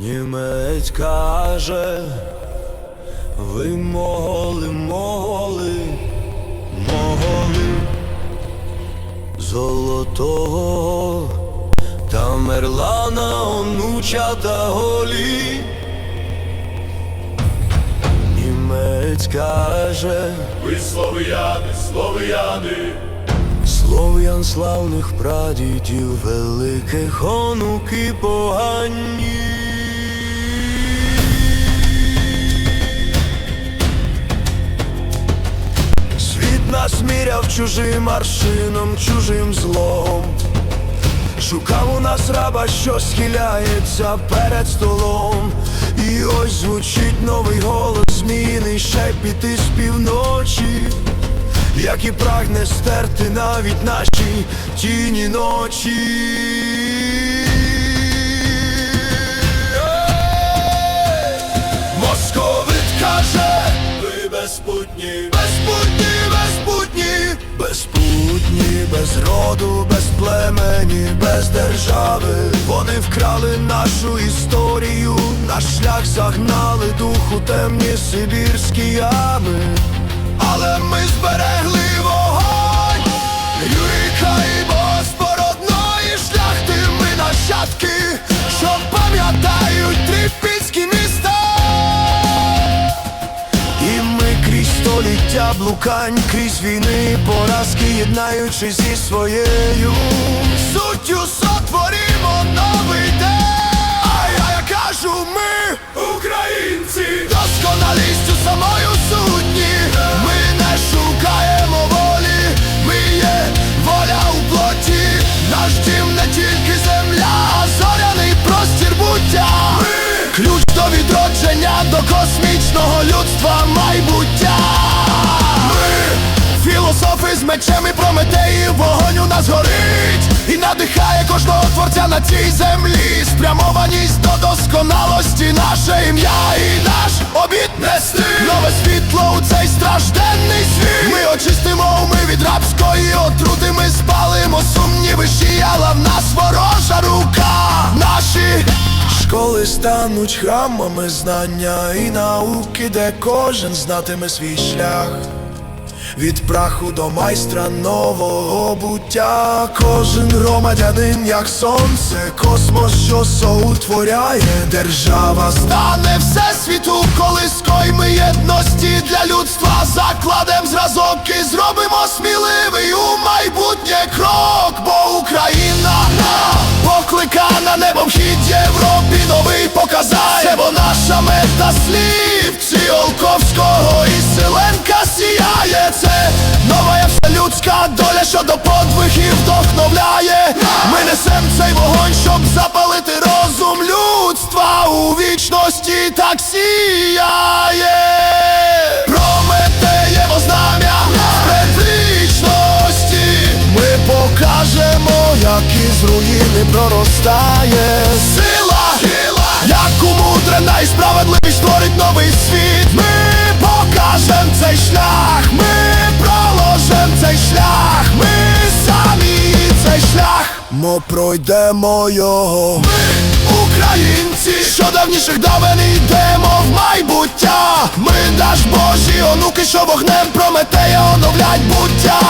Німець каже, ви моли, моли, моли золотого та мерлана онучата голі. Німець каже, Ви слов'яни, слов'яни, Слов'ян славних прадідів, великих онуки погані. Чужим аршином, чужим злом. Шукав у нас раба, що схиляється перед столом. І ось звучить новий голос зміни, шепіти з півночі, як і прагне стерти навіть наші тіні ночі. Московит каже, ви безпутні, безпутні, безпутні, без роду, без племені, без держави. Вони вкрали нашу історію, наш шлях загнали духу темні сибірські ями. Але ми зберегли вогонь, Юрика століття блукань, крізь війни, поразки, єднаючись зі своєю суттю сотворімо новий день. А я кажу, ми українці, досконалістю самою сутні. Ми не шукаємо волі, ми є воля у плоті. Наш дім не тільки земля, а зоряний простір буття. Ми ключ до відродження, до космічного людства мечем і прометеї, вогонь у нас горить і надихає кожного творця на цій землі. Спрямованість до досконалості, наше ім'я і наш обід нести нове світло у цей стражденний світ. Ми очистимо уми від рабської отрути, ми спалимо сумніви, щіяла в нас ворожа рука. Наші Школи стануть храмами знання і науки, де кожен знатиме свій шлях. Від праху до майстра нового буття. Кожен громадянин, як сонце, космос, що соутворяє. Держава Стане всесвіту колискою ми єдності для людства. Закладем зразок і зробимо сміливий у майбутнє крок, бо Україна покликана небом хід Європі що до подвигів вдохновляє. Ми несем цей вогонь, щоб запалити розум людства. У вічності так сіяє. Прометеєво знам'я предвічності Ми покажемо, як із руїни проростає сила, сила, як умудрена і справедливість створить новий світ. Ми покажем цей шлях, ми проложим цей шлях, Ми пройдемо його. Ми українці, що давніших давен йдемо в майбуття. Ми наш Божі онуки, що вогнем прометея оновлять буття.